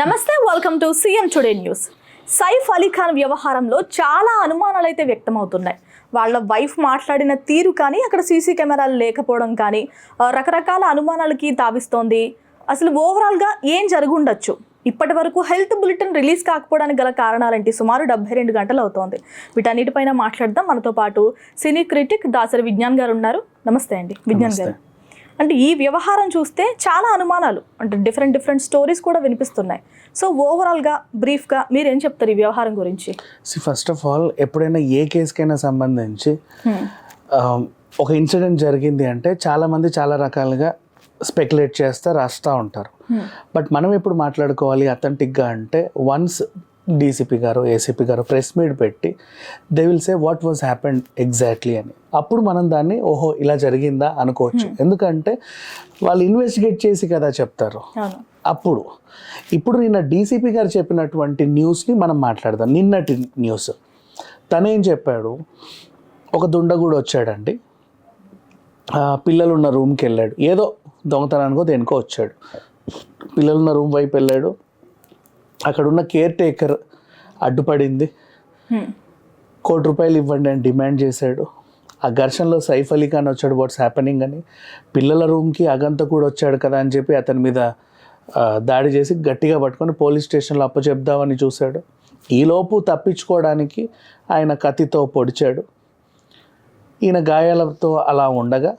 నమస్తే welcome to CM today news Saif Ali Khan వ్యవహారంలో చాలా అనుమానాలు అయితే వ్యక్తమవుతున్నాయి. వాళ్ళ వైఫ్ మాట్లాడిన తీరు కానీ అక్కడ సీసీ కెమెరాలు లేకపోవడం కానీ రకరకాల అనుమానాలకి తావిస్తోంది. అసలు ఓవరాల్గా ఏం జరుగుండొచ్చు? ఇప్పటి వరకు హెల్త్ బులెటిన్ రిలీజ్ కాకపోవడానికి గల కారణాలేంటి? సుమారు డెబ్బై రెండు గంటలు అవుతోంది. వీటన్నిటిపైన మాట్లాడదాం. మనతో పాటు సినీ క్రిటిక్ దాసరి విజ్ఞాన్ గారు ఉన్నారు. నమస్తే అండి. విజ్ఞాన్ గారు. అంటే ఈ వ్యవహారం చూస్తే చాలా అనుమానాలు. అంటే డిఫరెంట్ డిఫరెంట్ స్టోరీస్ కూడా వినిపిస్తున్నాయి. సో ఓవరాల్గా బ్రీఫ్గా మీరు ఏం చెప్తారు ఈ వ్యవహారం గురించి? సి ఫస్ట్ ఆఫ్ ఆల్ ఎప్పుడైనా ఏ కేసుకైనా సంబంధించి ఆ, ఒక ఇన్సిడెంట్ జరిగింది అంటే చాలామంది చాలా రకాలుగా స్పెక్యులేట్ చేస్తే రాస్తూ ఉంటారు. బట్ మనం ఎప్పుడు మాట్లాడుకోవాలి అథెంటిక్గా అంటే వన్స్ డీసీపీ గారు ఏసీపీ గారు ప్రెస్ మీట్ పెట్టి they will say what was happened exactly అని. అప్పుడు మనం దాన్ని ఓహో ఇలా జరిగిందా అనుకోవచ్చు. ఎందుకంటే వాళ్ళు ఇన్వెస్టిగేట్ చేసి కదా చెప్తారు. అప్పుడు ఇప్పుడు నిన్న డీసీపీ గారు చెప్పినటువంటి న్యూస్ని మనం మాట్లాడదాం. నిన్నటి న్యూస్ తనేం చెప్పాడు? ఒక దుండగుడు వచ్చాడండి. పిల్లలున్న రూమ్కి వెళ్ళాడు. ఏదో దొంగతనానికో దేనికో వచ్చాడు. పిల్లలున్న రూమ్ వైపు వెళ్ళాడు. అక్కడ ఉన్న కేర్ టేకర్ అడ్డుపడింది. కోటి రూపాయలు ఇవ్వండి అని డిమాండ్ చేశాడు. ఆ ఘర్షణలో సైఫ్ అలీ ఖాన్ వచ్చాడు వాట్స్ హ్యాపెనింగ్ అని. పిల్లల రూమ్కి అగంత కూడా వచ్చాడు కదా అని చెప్పి అతని మీద దాడి చేసి గట్టిగా పట్టుకొని పోలీస్ స్టేషన్లో అప్పచెప్దామని చూశాడు. ఈలోపు తప్పించుకోవడానికి ఆయన కత్తితో పొడిచాడు. ఈయన గాయాలతో అలా ఉండగా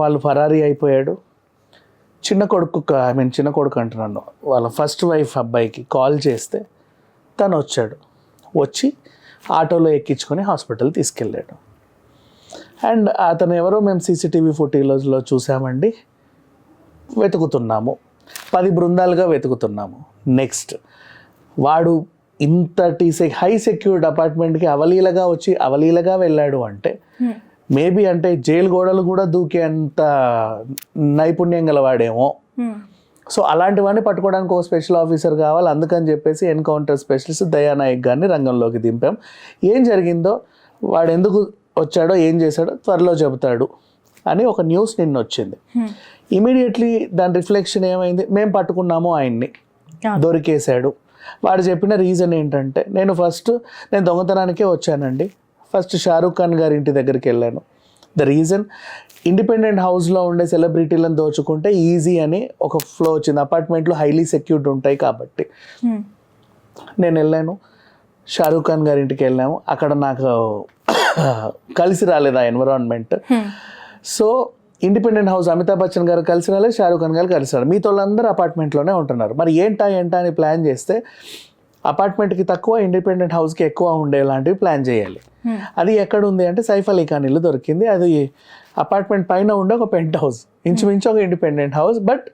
వాళ్ళు ఫరారీ అయిపోయాడు. చిన్న కొడుకు ఐ మీన్ చిన్న కొడుకు అంటున్నాను. వాళ్ళ ఫస్ట్ వైఫ్ అబ్బాయికి కాల్ చేస్తే తను వచ్చాడు. వచ్చి ఆటోలో ఎక్కించుకొని హాస్పిటల్ తీసుకెళ్ళాడు. అండ్ అతను ఎవరో మేము సీసీటీవీ ఫుటేజ్లో చూసామండి. వెతుకుతున్నాము. పది బృందాలుగా వెతుకుతున్నాము. నెక్స్ట్ వాడు ఇంతటి సె- హై సెక్యూర్డ్ అపార్ట్మెంట్కి అవలీలగా వచ్చి అవలీలగా వెళ్ళాడు అంటే hmm. మేబీ అంటే జైలు గోడలు కూడా దూకేంత నైపుణ్యం గలవాడేమో. సో అలాంటి వాడిని పట్టుకోవడానికి ఒక స్పెషల్ ఆఫీసర్ కావాలి. అందుకని చెప్పేసి ఎన్కౌంటర్ స్పెషలిస్ట్ దయానాయక్ గారిని రంగంలోకి దింపాం. ఏం జరిగిందో వాడు ఎందుకు వచ్చాడో ఏం చేశాడో త్వరలో చెబుతాడు అని ఒక న్యూస్ నిన్న వచ్చింది. ఇమీడియట్లీ దాని రిఫ్లెక్షన్ ఏమైంది? మేము పట్టుకున్నాము ఆయన్ని. దొరికేశాడు. వాడు చెప్పిన రీజన్ ఏంటంటే నేను ఫస్ట్ నేను దొంగతనానికే వచ్చానండి. ఫస్ట్ షారూఖ్ ఖాన్ గారి ఇంటి దగ్గరికి వెళ్ళాను. ద రీజన్ ఇండిపెండెంట్ హౌస్లో ఉండే సెలబ్రిటీలను దోచుకుంటే ఈజీ అని ఒక ఫ్లో వచ్చింది. అపార్ట్మెంట్లో హైలీ సెక్యూర్డ్ ఉంటాయి కాబట్టి. హ్మ్. నేను వెళ్ళాను. షారూఖ్ ఖాన్ గారి ఇంటికి వెళ్ళాము. అక్కడ నాకు కలిసి రాలేదు ఆ environment. So independent house Amitabh Bachchan గారు కలిసి రాలేదు షారూఖ్ ఖాన్ గారు కలిసి రాలేదు. మిగతా వాళ్ళందరూ అపార్ట్మెంట్లోనే ఉంటున్నారు. మరి ఏంటా ఏంటా అని ప్లాన్ చేస్తే అపార్ట్మెంట్కి తక్కువ ఇండిపెండెంట్ హౌస్కి ఎక్కువ ఉండేలాంటివి ప్లాన్ చేయాలి. హ్మ్. అది ఎక్కడ ఉంది అంటే సైఫ్ అలీ ఖాన్ ఇల్లు దొరికింది. అది అపార్ట్మెంట్ పైన ఉండే ఒక పెంట్ హౌస్. ఇంచుమించు ఒక independent house but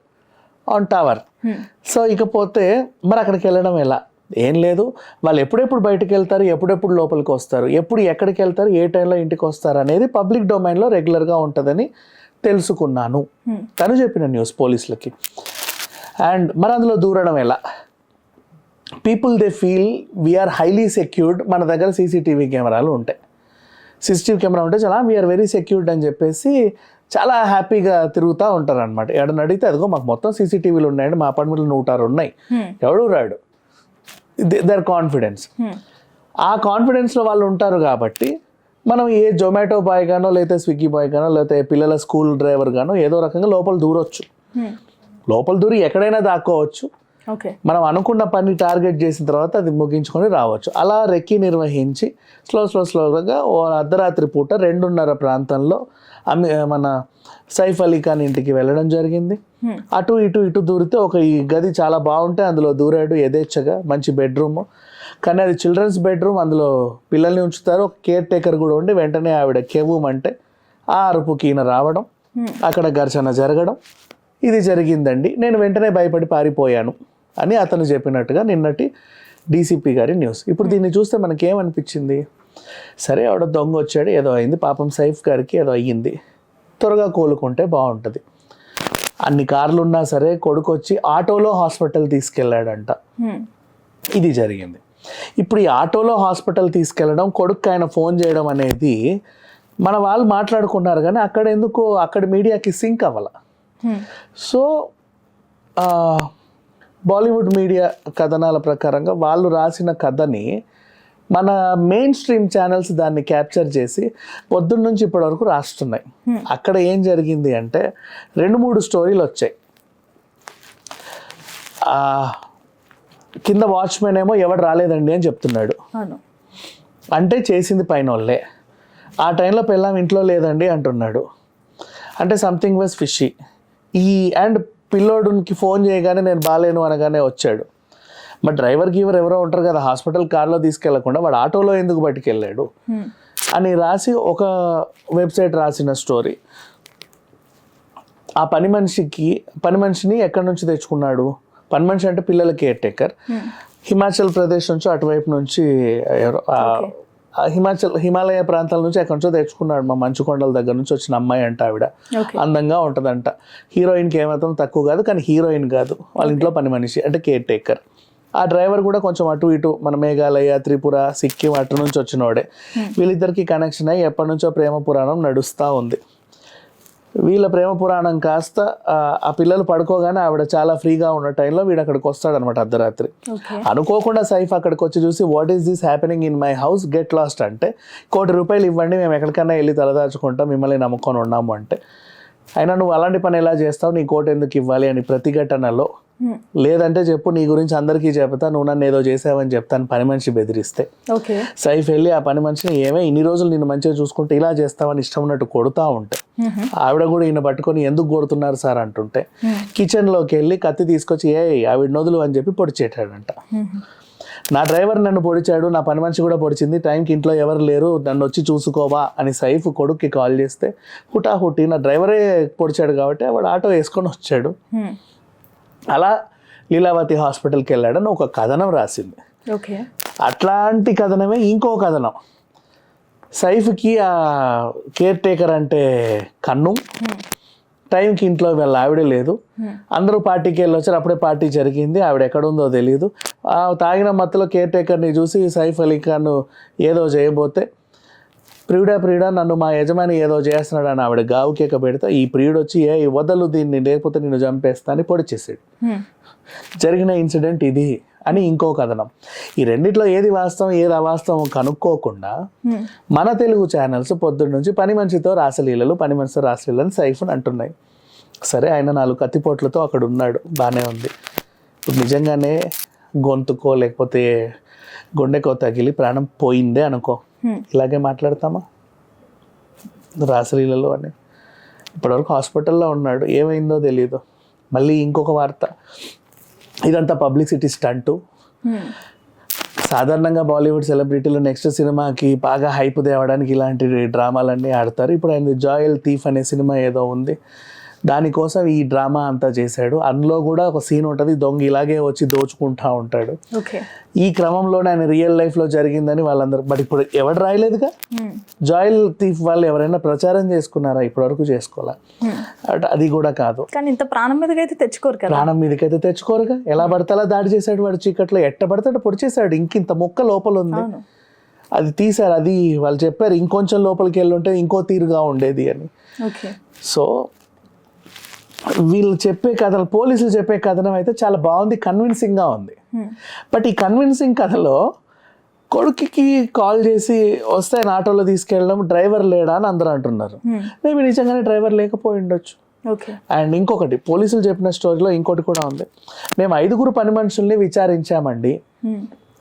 on tower. Hmm. So ఇకపోతే మరి అక్కడికి వెళ్ళడం ఎలా? ఏం లేదు. వాళ్ళు ఎప్పుడెప్పుడు బయటకు వెళ్తారు ఎప్పుడెప్పుడు లోపలికి వస్తారు ఎప్పుడు ఎక్కడికి వెళ్తారు ఏ టైంలో ఇంటికి వస్తారు అనేది పబ్లిక్ డొమైన్లో రెగ్యులర్గా ఉంటుందని తెలుసుకున్నాను. తను చెప్పిన న్యూస్ పోలీసులకి. అండ్ మరి అందులో దూరడం ఎలా? People they feel we are highly secured మన దగ్గర సీసీటీవీ కెమెరాలు ఉంటాయి. సీసీటీవీ కెమెరా ఉంటే చాలా వీఆర్ వెరీ సెక్యూర్డ్ అని చెప్పేసి చాలా హ్యాపీగా తిరుగుతూ ఉంటారు అనమాట ఎడని అడిగితే అదిగో మాకు మొత్తం సీసీటీవీలు ఉన్నాయండి. మా అపార్ట్మెంట్లో నూట ఆరు ఉన్నాయి హ్మ్. ఎవడు రాడు. దర్ కాన్ఫిడెన్స్ హ్మ్. ఆ కాన్ఫిడెన్స్లో వాళ్ళు ఉంటారు కాబట్టి మనం ఏ జొమాటో బాయ్ గానో లేకపోతే స్విగ్గీ బాయ్ గానో లేకపోతే పిల్లల స్కూల్ డ్రైవర్ గానో ఏదో రకంగా లోపల దూరొచ్చు. హ్మ్. లోపల దూరి ఎక్కడైనా దాక్కోవచ్చు. మనం అనుకున్న పని టార్గెట్ చేసిన తర్వాత అది ముగించుకొని రావచ్చు. అలా రెక్కి నిర్వహించి స్లో స్లో స్లోగా ఓ అర్ధరాత్రి పూట రెండున్నర ప్రాంతంలో అమి మన సైఫ్ అలీ ఖాన్ ఇంటికి వెళ్ళడం జరిగింది. అటు ఇటు ఇటు దూరితే ఒక ఈ గది చాలా బాగుంటే అందులో దూరాడు యథేచ్ఛగా మంచి బెడ్రూమ్. కానీ అది చిల్డ్రన్స్ బెడ్రూమ్ అందులో పిల్లల్ని ఉంచుతారు. ఒక కేర్ టేకర్ కూడా ఉండి వెంటనే ఆవిడ కెవ్వమంటే ఆ అరుపుకి ఈయన రావడం. అక్కడ ఘర్షణ జరగడం ఇది జరిగిందండి. నేను వెంటనే భయపడి పారిపోయాను. అని అతను చెప్పినట్టుగా నిన్నటి డీసీపీ గారి న్యూస్. ఇప్పుడు దీన్ని చూస్తే మనకేమనిపించింది? సరే ఆవిడ దొంగ వచ్చాడు ఏదో అయింది. పాపం సైఫ్ గారికి ఏదో అయ్యింది. త్వరగా కోలుకుంటే బాగుంటుంది. అన్ని కార్లు ఉన్నా సరే కొడుకు వచ్చి ఆటోలో హాస్పిటల్ తీసుకెళ్ళాడంట. ఇది జరిగింది. ఇప్పుడు ఈ ఆటోలో హాస్పిటల్ తీసుకెళ్ళడం కొడుకు ఆయన ఫోన్ చేయడం అనేది మన వాళ్ళు మాట్లాడుకున్నారు కానీ అక్కడ ఎందుకు అక్కడ మీడియాకి సింక్ అవ్వాల. సో బాలీవుడ్ మీడియా కథనాల ప్రకారంగా వాళ్ళు రాసిన కథని మన మెయిన్ స్ట్రీమ్ ఛానల్స్ దాన్ని క్యాప్చర్ చేసి పొద్దున్న నుంచి ఇప్పటి వరకు రాస్తున్నాయి. అక్కడ ఏం జరిగింది అంటే రెండు మూడు స్టోరీలు వచ్చాయి. కింద వాచ్మెన్ ఏమో ఎవడు రాలేదండి అని చెప్తున్నాడు. అంటే చేసింది పైన వాళ్ళే. ఆ టైంలో పెళ్ళాం ఇంట్లో లేదండి అంటున్నాడు. అంటే సంథింగ్ వాజ్ ఫిషీ ఈ అండ్ పిల్లోడుకి ఫోన్ చేయగానే నేను బాలేను అనగానే వచ్చాడు. మరి డ్రైవర్ గీవర్ ఎవరో ఉంటారు కదా హాస్పిటల్ కార్లో తీసుకెళ్ళకుండా వాడు ఆటోలో ఎందుకు పట్టుకెళ్ళాడు. అని రాసి ఒక వెబ్సైట్ రాసిన స్టోరీ. ఆ పని మనిషికి పని మనిషిని ఎక్కడి నుంచి తెచ్చుకున్నాడు? పని మనిషి అంటే పిల్లల కేర్ టేకర్. హిమాచల్ ప్రదేశ్ నుంచి అటువైపు నుంచి హిమాచల్ హిమాలయ ప్రాంతాల నుంచి ఎక్కడి నుంచో తెచ్చుకున్నాడు మా మంచుకొండల దగ్గర నుంచి వచ్చిన అమ్మాయి అంట ఆవిడ. అందంగా ఉంటుందంట. హీరోయిన్కి ఏమాత్రం తక్కువ కాదు కానీ హీరోయిన్ కాదు. వాళ్ళ ఇంట్లో పని మనిషి అంటే కేర్ టేకర్ ఆ డ్రైవర్ కూడా కొంచెం అటు ఇటు మన మేఘాలయ త్రిపుర సిక్కిం అటు నుంచి వచ్చినోడే. వీళ్ళిద్దరికి కనెక్షన్ అయ్యి ఎప్పటి నుంచో ప్రేమ పురాణం నడుస్తూ ఉంది. వీళ్ళ ప్రేమ పురాణం కాస్త ఆ, పిల్లలు పడుకోగానే ఆవిడ చాలా ఫ్రీగా ఉన్న టైంలో వీడు అక్కడికి వస్తాడనమాట అర్ధరాత్రి. అనుకోకుండా సైఫ్ అక్కడికి వచ్చి చూసి what is this happening in my house get lost అంటే కోటి రూపాయలు ఇవ్వండి మేము ఎక్కడికైనా వెళ్ళి తలదాచుకుంటాం మిమ్మల్ని నమ్ముకొని ఉన్నాము అంటే అయినా నువ్వు అలాంటి పని ఎలా చేస్తావు? నీ కోటి ఎందుకు ఇవ్వాలి? అని ప్రతిఘటనలో. లేదంటే చెప్పు నీ గురించి అందరికీ చెప్తా నువ్వు నన్ను ఏదో చేసావని చెప్తాను పని మనిషి బెదిరిస్తే. సైఫ్ వెళ్ళి ఆ పని మనిషిని ఏమే ఇన్ని రోజులు నిన్ను మంచిగా చూసుకుంటే ఇలా చేస్తావని ఇష్టం ఉన్నట్టు కొడుతూ ఉంటే. మ్మ్. ఆవిడ కూడా ఈయన పట్టుకొని ఎందుకు కొడుతున్నారు సార్? అంటుంటే కిచెన్లోకి వెళ్ళి కత్తి తీసుకొచ్చి ఏ ఆవిడ నొదులు అని చెప్పి పొడిచేటాడంట. నా డ్రైవర్ నన్ను పొడిచాడు నా పని మనిషి కూడా పొడిచింది టైంకి ఇంట్లో ఎవరు లేరు నన్ను వచ్చి చూసుకోవా అని సైఫ్ కొడుక్కి కాల్ చేస్తే హుటా హుటి నా డ్రైవరే పొడిచాడు కాబట్టి వాడు ఆటో వేసుకొని వచ్చాడు. అలా లీలావతి హాస్పిటల్కి వెళ్ళాడని ఒక కథనం రాసింది. ఓకే. అట్లాంటి కథనమే ఇంకో కథనం. సైఫ్కి ఆ కేర్ టేకర్ అంటే కన్ను. టైంకి ఇంట్లో వీళ్ళ ఆవిడ లేదు. అందరూ పార్టీకి వెళ్ళి వచ్చారు అప్పుడే పార్టీ జరిగింది. ఆవిడ ఎక్కడ ఉందో తెలియదు ఆ తాగిన మత్తులో కేర్ టేకర్ని చూసి సైఫ్ అలీ ఖాన్ ఏదో చేయబోతే ప్రియుడా ప్రియుడా నన్ను మా యజమాని ఏదో చేస్తున్నాడు అని ఆవిడ గావు కేక పెడితే ఈ ప్రియుడు వచ్చి ఏ వదలు దీన్ని లేకపోతే నిన్ను చంపేస్తా అని పొడిచేసాడు. జరిగిన ఇన్సిడెంట్ ఇది అని ఇంకో కథనం ఈ రెండిట్లో ఏది వాస్తవం ఏది అవాస్తవం కనుక్కోకుండా. మన తెలుగు ఛానల్స్ పొద్దున్న నుంచి పని మనిషితో రాసలీలలు పని మనిషితో రాసలీలని సైఫున్ అంటున్నాయి సరే ఆయన నాలుగు కత్తిపోట్లతో అక్కడ ఉన్నాడు బాగానే ఉంది ఇప్పుడు నిజంగానే గొంతుకో లేకపోతే గుండెకో తగిలి ప్రాణం పోయిందే అనుకో. ఇలాగే మాట్లాడతామా? రాసలీలలో అని. ఇప్పటివరకు హాస్పిటల్లో ఉన్నాడు. ఏమైందో తెలియదు మళ్ళీ ఇంకొక వార్త. ఇదంతా పబ్లిసిటీ స్టంటు. సాధారణంగా బాలీవుడ్ సెలబ్రిటీలు నెక్స్ట్ సినిమాకి బాగా హైప్ తేవడానికి ఇలాంటి డ్రామాలన్నీ ఆడతారు. ఇప్పుడు ఆయన జాయల్ థీఫ్ అనే సినిమా ఏదో ఉంది. దానికోసం ఈ డ్రామా అంతా చేశాడు. అందులో కూడా ఒక సీన్ ఉంటుంది దొంగ ఇలాగే వచ్చి దోచుకుంటా ఉంటాడు. ఈ క్రమంలోనే ఆయన రియల్ లైఫ్లో జరిగిందని వాళ్ళందరూ బట్ ఇప్పుడు ఎవరు రాయలేదుగా. జాయిల్ థీఫ్ వాళ్ళు ఎవరైనా ప్రచారం చేసుకున్నారా? ఇప్పటివరకు చేసుకోవాలా? హ్మ్. అట్ అది కూడా కాదు. కానీ ఇంత ప్రాణం మీదకి అయితే తెచ్చుకోరు కదా? ప్రాణం మీదకైతే తెచ్చుకోరుగా? ఎలా పడితే అలా దాడి చేశాడు వాడు చీకట్లో? ఎట్ట పడితే అట్ట పొడి చేశాడు ఇంకింత మొక్క లోపల ఉంది. అది తీశారు. అది వాళ్ళు చెప్పారు ఇంకొంచెం లోపలికి వెళ్ళి ఉంటే ఇంకో తీరుగా ఉండేది అని. ఓకే. సో వీళ్ళు చెప్పే కథలు పోలీసులు చెప్పే కథనం అయితే చాలా బాగుంది కన్విన్సింగ్గా ఉంది. బట్ ఈ కన్విన్సింగ్ కథలో కొడుకుకి కాల్ చేసి వస్తే ఆటోలో తీసుకెళ్ళడం డ్రైవర్ లేడా? అని అందరూ అంటున్నారు. మేబీ నిజంగానే డ్రైవర్ లేకపోయి ఉండొచ్చు. అండ్ ఇంకొకటి పోలీసులు చెప్పిన స్టోరీలో ఇంకోటి కూడా ఉంది. మేము ఐదుగురు పని మనుషుల్ని విచారించామండి.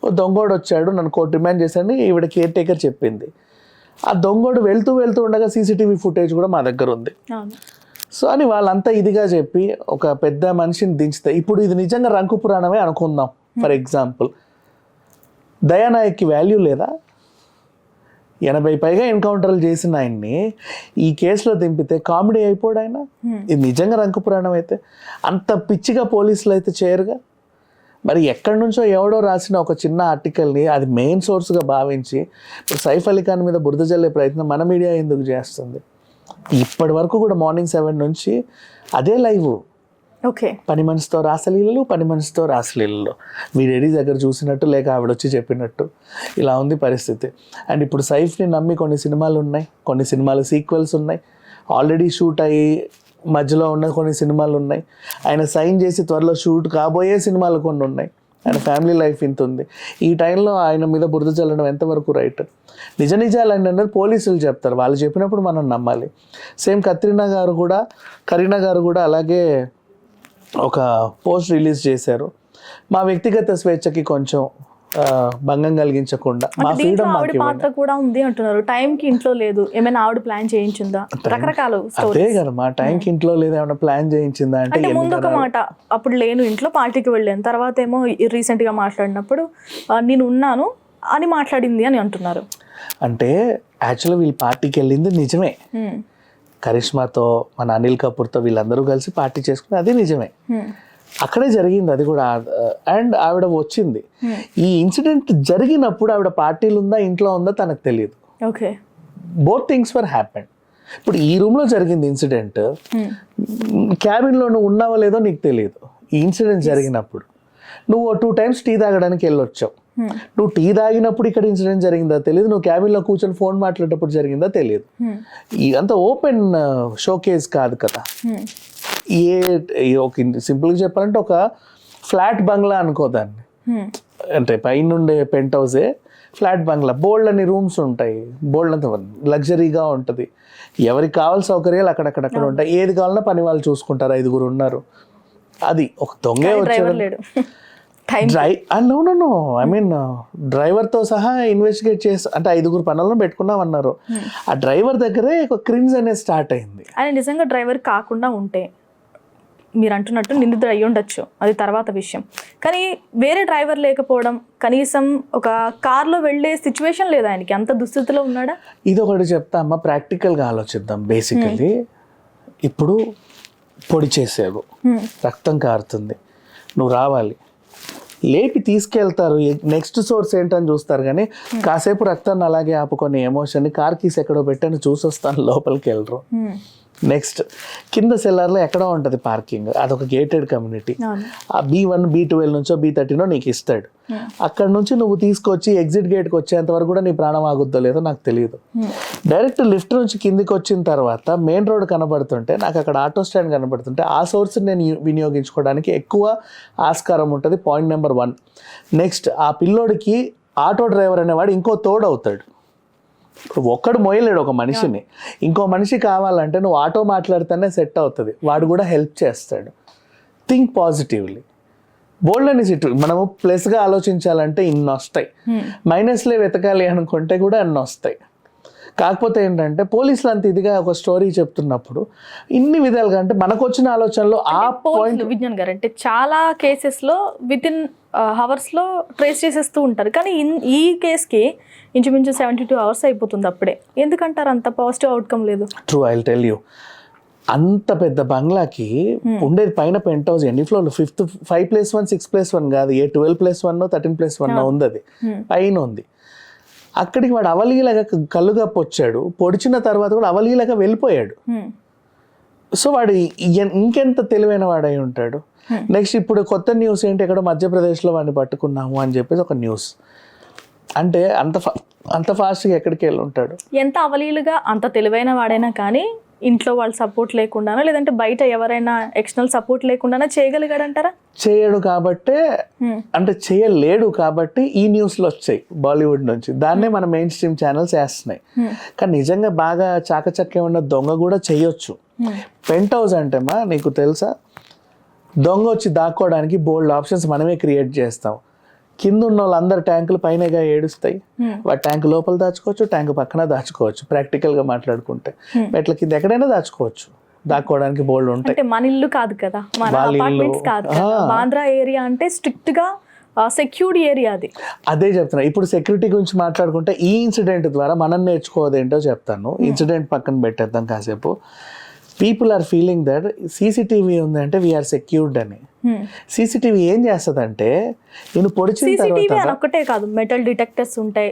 ఓ దొంగోడు వచ్చాడు నన్ను కోర్టు డిమాండ్ చేశాడని ఈవిడ కేర్ టేకర్ చెప్పింది. ఆ దొంగోడు వెళ్తూ వెళ్తూ ఉండగా సీసీటీవీ ఫుటేజ్ కూడా మా దగ్గర ఉంది. సో అని వాళ్ళంతా ఇదిగా చెప్పి ఒక పెద్ద మనిషిని దించితే ఇప్పుడు ఇది నిజంగా రంకు పురాణమే అనుకుందాం ఫర్ ఎగ్జాంపుల్. దయానాయక్కి వాల్యూ లేదా? ఎనభై పైగా ఎన్కౌంటర్లు చేసిన ఆయన్ని ఈ కేసులో దింపితే కామెడీ అయిపోడు ఆయన? Hmm. ఇది నిజంగా రంకు పురాణం అయితే. అంత పిచ్చిగా పోలీసులు అయితే చేయరుగా? మరి ఎక్కడి నుంచో ఎవడో రాసిన ఒక చిన్న ఆర్టికల్ని అది మెయిన్ సోర్స్గా భావించి సైఫ్ అలీ ఖాన్ మీద బురద జల్లే ప్రయత్నం మన మీడియా ఎందుకు చేస్తుంది? ఇప్పటి వరకు కూడా మార్నింగ్ సెవెన్ నుంచి అదే లైవ్. ఓకే. పని మనిషితో రాసలీలలు పని మనిషితో రాసలీలలు వీడేడి దగ్గర చూసినట్టు లేక ఆవిడ వచ్చి చెప్పినట్టు. ఇలా ఉంది పరిస్థితి. అండ్ ఇప్పుడు సైఫ్ని నమ్మి కొన్ని సినిమాలు ఉన్నాయి. కొన్ని సినిమాలు సీక్వెల్స్ ఉన్నాయి. ఆల్రెడీ షూట్ అయ్యి మధ్యలో ఉన్న కొన్ని సినిమాలు ఉన్నాయి. ఆయన సైన్ చేసి త్వరలో షూట్ కాబోయే సినిమాలు కొన్ని ఉన్నాయి. అండ్ ఫ్యామిలీ లైఫ్ ఇంత ఉంది. ఈ టైంలో ఆయన మీద బురద చల్లడం ఎంతవరకు రైట్? నిజ నిజాలు అనేది పోలీసులు చెప్తారు. వాళ్ళు చెప్పినప్పుడు మనం నమ్మాలి. సేమ్ కత్రినా గారు కూడా కరీనా గారు కూడా అలాగే ఒక పోస్ట్ రిలీజ్ చేశారు. మా వ్యక్తిగత స్వేచ్ఛకి కొంచెం భంగం కలిగించకుండా. మా ఫ్రీడమ్ ఆవిడ మాకు పాత్ర కూడా ఉంది అంటున్నారు. టైంకి ఇంట్లో లేదు. ఏమైనా ఆవిడ ప్లాన్ చేయించిందా? రకరకాల అదే కదా మా టైంకి ఇంట్లో లేదా ఏమైనా ప్లాన్ చేయించిందా అంటే ముందు ఒక మాట అప్పుడు లేను ఇంట్లో పార్టీకి వెళ్ళాను. తర్వాత ఏమో రీసెంట్గా మాట్లాడినప్పుడు నేను ఉన్నాను అని మాట్లాడింది అని అంటున్నారు. అంటే యాక్చువల్గా వీళ్ళు పార్టీకి వెళ్ళింది నిజమే. కరిష్మాతో మన అనిల్ కపూర్తో వీళ్ళందరూ కలిసి పార్టీ చేసుకుని అది నిజమే. అక్కడే జరిగింది అది కూడా. అండ్ ఆవిడ వచ్చింది. ఈ ఇన్సిడెంట్ జరిగినప్పుడు ఆవిడ పార్టీలు ఉందా ఇంట్లో ఉందా తనకు తెలియదు. Okay. Both things were happened ఇప్పుడు ఈ రూమ్లో జరిగింది ఇన్సిడెంట్. క్యాబిన్లో నువ్వు ఉన్నావో లేదో నీకు తెలియదు. ఈ ఇన్సిడెంట్ జరిగినప్పుడు. నువ్వు టూ టైమ్స్ టీ తాగడానికి వెళ్ళొచ్చావు. హ్మ్. నువ్వు టీ తాగినప్పుడు ఇక్కడ ఇన్సిడెంట్ జరిగిందా తెలియదు. నువ్వు క్యాబిన్లో కూర్చొని ఫోన్ మాట్లాడేటప్పుడు జరిగిందా తెలియదు. అంత ఓపెన్ షోకేస్ కాదు కదా. హ్మ్. ఏ ఒక సింపుల్గా చెప్పాలంటే ఒక ఫ్లాట్ బంగ్లా అనుకో దాన్ని. అంటే పైన ఉండే పెంట్ హౌసే ఫ్లాట్ బంగ్లా. బోల్డ్ అని రూమ్స్ ఉంటాయి. బోల్డ్ అంత లగ్జరీగా ఉంటుంది. ఎవరికి కావాల్సిన సౌకర్యాలు అక్కడక్కడక్కడ ఉంటాయి. ఏది కావాలన్నా పని వాళ్ళు చూసుకుంటారు. ఐదుగురు ఉన్నారు. అది ఒక దొంగే వచ్చాడు డ్రై నో ఐ మీన్ డ్రైవర్తో సహా ఇన్వెస్టిగేట్ చేసి అంటే ఐదుగురు పనులను పెట్టుకున్నాం అన్నారు ఆ డ్రైవర్ దగ్గరే ఒక క్రిమ్స్ అనేది స్టార్ట్ అయింది. నిజంగా డ్రైవర్ కాకుండా ఉంటే మీరు అంటున్నట్టు నిందితుడు అయ్యి ఉండొచ్చు. అది తర్వాత విషయం. కానీ వేరే డ్రైవర్ లేకపోవడం కనీసం ఒక కార్లో వెళ్ళే సిచ్యువేషన్ లేదు ఆయనకి. అంత దుస్థితిలో ఉన్నాడా? ఇది ఒకటి చెప్తా అమ్మ ప్రాక్టికల్గా ఆలోచిద్దాం. బేసికల్లీ ఇప్పుడు పొడి చేసావు. రక్తం కారుతుంది. నువ్వు రావాలి. లేపి తీసుకెళ్తారు. నెక్స్ట్ సోర్స్ ఏంటని చూస్తారు కానీ కాసేపు రక్తాన్ని అలాగే ఆపుకొని ఎమోషన్ని కార్ కీస్ ఎక్కడో పెట్టని చూసొస్తాను లోపలికి వెళ్ళరు. నెక్స్ట్ కింద సెల్లార్లో ఎక్కడో ఉంటుంది పార్కింగ్. అదొక గేటెడ్ కమ్యూనిటీ ఆ బీ వన్ బీ ట్వెల్వ్ నుంచో బీ థర్టీనో నీకు ఇస్తాడు. అక్కడ నుంచి నువ్వు తీసుకొచ్చి ఎగ్జిట్ గేట్కి వచ్చేంత వరకు కూడా నీ ప్రాణం ఆగుద్దో లేదో నాకు తెలియదు. డైరెక్ట్ లిఫ్ట్ నుంచి కిందికి వచ్చిన తర్వాత మెయిన్ రోడ్ కనబడుతుంటే నాకు అక్కడ ఆటో స్టాండ్ కనబడుతుంటే ఆ సోర్స్ నేను వినియోగించుకోవడానికి ఎక్కువ ఆస్కారం ఉంటుంది పాయింట్ నెంబర్ వన్ నెక్స్ట్ ఆ పిల్లోడికి ఆటో డ్రైవర్ అనేవాడు ఇంకో తోడు అవుతాడు ఇప్పుడు ఒక్కడు మోయలేడు ఒక మనిషిని. ఇంకో మనిషి కావాలంటే నువ్వు ఆటో మాట్లాడితేనే సెట్ అవుతుంది. వాడు కూడా హెల్ప్ చేస్తాడు. థింక్ పాజిటివ్లీ బోల్డ్ అని సిట్టు మనము ప్లస్గా ఆలోచించాలంటే ఇన్ని వస్తాయి. మైనస్లే వెతకాలి అనుకుంటే కూడా అన్ని వస్తాయి. కాకపోతే ఏంటంటే పోలీసులు అంత ఇదిగా ఒక స్టోరీ చెప్తున్నప్పుడు ఇన్ని విధాలుగా అంటే మనకు వచ్చిన ఆలోచనలో ఆ పాయింట్ విజ్ఞాన్ గారు అంటే చాలా కేసెస్లో విత్ ఇన్ హవర్స్లో ట్రేస్ చేసేస్తూ ఉంటారు. కానీ ఇన్- ఈ కేసుకి ఇంచుమించు సెవెంటీ టూ అవర్స్ అయిపోతుంది అప్పుడే. ఎందుకంటారు అంత పాజిటివ్ అవుట్కమ్ లేదు? ట్రూ ఐ టెల్ యూ అంత పెద్ద బంగ్లాకి ఉండేది పైన పెంట్ హౌస్ ఎన్ని ఫ్లోర్లు fifth five plus one six plus one కాదు. A twelve plus one thirteen plus one ఉంది అది Hmm. పైన ఉంది. అక్కడికి వాడు అవలీలగా కళ్ళుగా పొచ్చాడు పొడిచిన తర్వాత కూడా అవలీలగా వెళ్ళిపోయాడు. సో వాడు ఇంకెంత తెలివైన వాడై ఉంటాడు? నెక్స్ట్ ఇప్పుడు కొత్త న్యూస్ ఏంటి? ఎక్కడ మధ్యప్రదేశ్లో వాడిని పట్టుకున్నాము అని చెప్పేసి ఒక న్యూస్. అంటే అంత ఫా అంత ఫాస్ట్గా ఎక్కడికి వెళ్ళి ఉంటాడు? ఎంత అవలీలుగా అంత తెలివైన వాడైనా కానీ ఇంట్లో వాళ్ళ సపోర్ట్ లేకుండానో? లేదంటే బయట ఎవరైనా ఎక్స్టర్నల్ సపోర్ట్ లేకుండానో చేయగలిగాడంటారా? చేయడు కాబట్టే హ్మ్. అంటే చేయలేడు కాబట్టి ఈ న్యూస్లు వచ్చాయి బాలీవుడ్ నుంచి. దాన్నే మన మెయిన్ స్ట్రీమ్ ఛానల్స్ వేస్తున్నాయి. Hmm. కానీ నిజంగా బాగా చాకచక్యం ఉన్న దొంగ కూడా చేయొచ్చు. పెంట్ హౌస్ అంటే మా నీకు తెలుసా? దొంగ వచ్చి దాక్కోవడానికి బోల్డ్ ఆప్షన్స్ మనమే క్రియేట్ చేస్తాం. కింద ఉన్న వాళ్ళందరు ట్యాంకులు పైనగా ఏడుస్తాయి. వాటి ట్యాంక్ లోపల దాచుకోవచ్చు ట్యాంక్ పక్కన దాచుకోవచ్చు ప్రాక్టికల్గా మాట్లాడుకుంటే. మెట్ల కింద ఎక్కడైనా దాచుకోవచ్చు. దాక్కోవడానికి బోల్డ్ ఉంటాయి. అంటే మన ఇల్లు కాదు కదా? మన. అపార్ట్మెంట్స్ కాదు బాంద్రా ఏరియా అంటే స్ట్రిక్ట్గా సెక్యూర్డ్ ఏరియా అది. అదే చెప్తున్నా. ఇప్పుడు సెక్యూరిటీ గురించి మాట్లాడుకుంటే ఈ ఇన్సిడెంట్ ద్వారా మనం నేర్చుకోదేంటో చెప్తాను. ఇన్సిడెంట్ పక్కన పెట్టేద్దాం కాసేపు. People are feeling that CCTV ఉంది అంటే వీఆర్ సెక్యూర్డ్ అని. సీసీటీవీ ఏం చేస్తుందంటే నేను పొడిచిన తర్వాత అని ఒక్కటే కాదు మెటల్ డిటెక్టర్స్ ఉంటాయి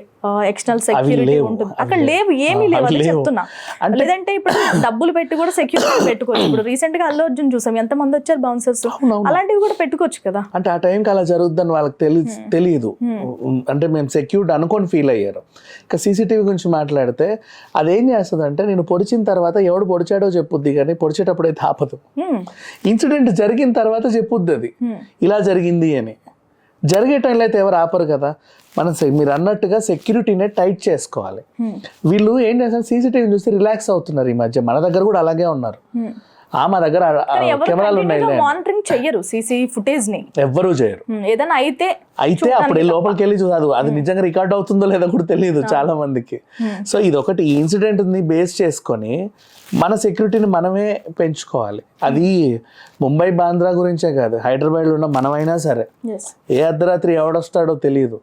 ఎక్స్టర్నల్ సెక్యూరిటీ. ఉంటుంది అక్కడ లేవు. ఏమీ లేవు అని. చెప్తున్నా అంటే- లేదంటే ఇప్పుడు డబ్బులు పెట్టి కూడా సెక్యూరిటీ పెట్టుకోవచ్చు ఇప్పుడు రీసెంట్గా అల్లు అర్జున్ చూసాం ఎంత మంది వచ్చారు బౌన్సర్స్. అలాంటివి కూడా పెట్టుకోవచ్చు కదా అంటే ఆ టైంకి అలా జరుగుద్దని వాళ్ళకి తెలి తెలియదు అంటే మేము సెక్యూర్డ్ అనుకొని ఫీల్ అయ్యారు ఇంకా సీసీటీవీ గురించి మాట్లాడితే అదేం చేస్తుందంటే నేను పొడిచిన తర్వాత ఎవడు పొడిచాడో చెప్పుద్ది కానీ పొడిచేటప్పుడు అయితే ఆపదు Hmm. ఇన్సిడెంట్ జరిగిన తర్వాత చెప్పుద్ది అది Hmm. ఇలా జరిగింది అని జరిగే టైంలో అయితే ఎవరు ఆపరు కదా. మనం మీరు అన్నట్టుగా సెక్యూరిటీనే టైట్ చేసుకోవాలి. Hmm. వీళ్ళు ఏం చేస్తారు సీసీటీవీ చూసి రిలాక్స్ అవుతున్నారు ఈ మధ్య. మన దగ్గర కూడా అలాగే ఉన్నారు. Hmm. ఆ మా దగ్గర ఎవరు కెమెరాలు ఉన్నాయి మానిటరింగ్ చెయ్యరు సీసీ ఫుటేజ్ని. ఎవ్వరూ చేయరు. ఏదైనా అయితే అయితే అప్పుడు లోపలికి వెళ్ళి చూసాదు అది నిజంగా రికార్డ్ అవుతుందో లేదో కూడా తెలియదు చాలా మందికి. సో ఇది ఒకటి ఈ ఇన్సిడెంట్ని బేస్ చేసుకొని మన సెక్యూరిటీని మనమే పెంచుకోవాలి. అది ముంబై బాంద్రా గురించే కాదు. హైదరాబాద్లో ఉన్న మనమైనా సరే. ఏ అర్ధరాత్రి ఎవడొస్తాడో తెలియదు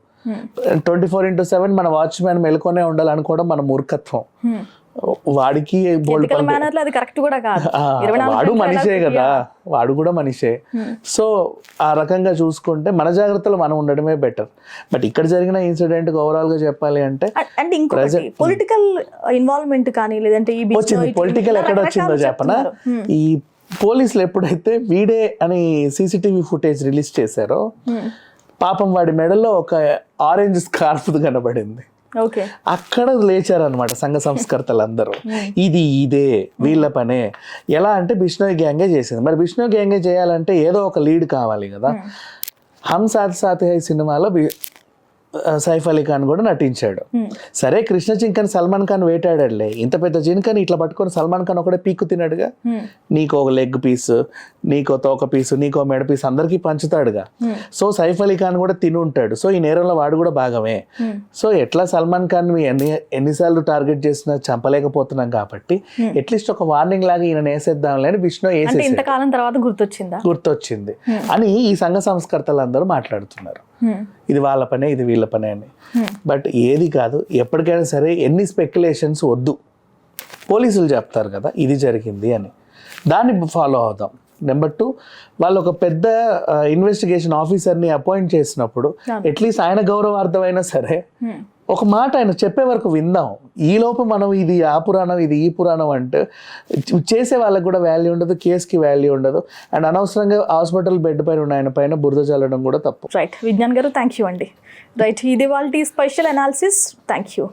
ట్వంటీ ఫోర్ ఇంటూ సెవెన్ మన వాచ్మ్యాన్ మెలుకొనే ఉండాలనుకోవడం మన మూర్ఖత్వం. వాడికి అది కరెక్ట్ కూడా కాదు. వాడు మనిషే కదా వాడు కూడా మనిషే. సో ఆ రకంగా చూసుకుంటే మన జాగ్రత్తలు మనం ఉండడమే బెటర్ బట్ ఇక్కడ జరిగిన ఇన్సిడెంట్ ఓవరాల్గా చెప్పాలి అంటే అండ్- ఇంకొకటి పొలిటికల్ ఇన్వాల్వ్మెంట్ కానీ లేదంటే ఈ వచ్చింది. పొలిటికల్ ఎక్కడ వచ్చిందో చెప్పనా. Hmm. ఈ పోలీసులు ఎప్పుడైతే వీడే అని సీసీటీవీ ఫుటేజ్ రిలీజ్ చేశారో Hmm. పాపం వాడి మెడలో ఒక ఆరెంజ్ స్కార్ఫ్ కనబడింది. అక్కడ లేచారనమాట సంఘ సంస్కర్తలందరూ. ఇది ఇదే వీళ్ళ పనే. ఎలా అంటే బిష్ణోయ్ గ్యాంగే చేసింది. మరి బిష్ణోయ్ గ్యాంగే చేయాలంటే ఏదో ఒక లీడ్ కావాలి కదా. హమ్ సాత్ సాత్ హై సినిమాలో సైఫ్ అలీ ఖాన్ కూడా నటించాడు. సరే కృష్ణ జింకని సల్మాన్ ఖాన్ వేటాడాడులే. ఇంత పెద్ద జింకని ఇట్లా పట్టుకొని సల్మాన్ ఖాన్ ఒకటే పీక్కు తిన్నాడుగా? నీకు ఒక లెగ్ పీస్ నీకో తోక పీసు నీకో మెడ పీస్ అందరికీ పంచుతాడుగా. సో సైఫ్ అలీ ఖాన్ కూడా తిని ఉంటాడు. సో ఈ నేరంలో వాడు కూడా భాగమే. సో ఎట్లా సల్మాన్ ఖాన్ ఎన్ని ఎన్నిసార్లు టార్గెట్ చేసినా చంపలేకపోతున్నాం కాబట్టి అట్లీస్ట్ ఒక వార్నింగ్ లాగా ఈయన వేసేద్దాంలే అని విష్ణు వేసేసి ఇంతకాలం తర్వాత గుర్తొచ్చిందా? గుర్తొచ్చింది. అని ఈ సంఘ సంస్కర్తలు అందరూ మాట్లాడుతున్నారు. ఇది వాళ్ళ పనే ఇది వీళ్ళ పనే అని. బట్ ఏది కాదు ఎప్పటికైనా సరే ఎన్ని స్పెక్యులేషన్స్ వద్దు. పోలీసులు చెప్తారు కదా ఇది జరిగింది అని. దాన్ని ఫాలో అవుదాం. నెంబర్ టూ వాళ్ళు ఒక పెద్ద ఇన్వెస్టిగేషన్ ఆఫీసర్ని అపాయింట్ చేసినప్పుడు అట్లీస్ట్ ఆయన గౌరవార్థమైనా సరే Hmm. ఒక మాట ఆయన చెప్పే వరకు విందాం. ఈలోపు మనం ఇది ఆ పురాణం ఇది ఈ పురాణం అంటే చేసే వాళ్ళకి కూడా వాల్యూ ఉండదు కేసుకి వాల్యూ ఉండదు. అండ్ అనవసరంగా హాస్పిటల్ బెడ్ పైన ఉన్న ఆయన పైన బురద చల్లడం కూడా తప్పు. రైట్ విజ్ఞాన్ గారు థ్యాంక్ యూ అండి. రైట్ ఇది వాళ్ళ స్పెషల్ అనాలిసిస్ థ్యాంక్ యూ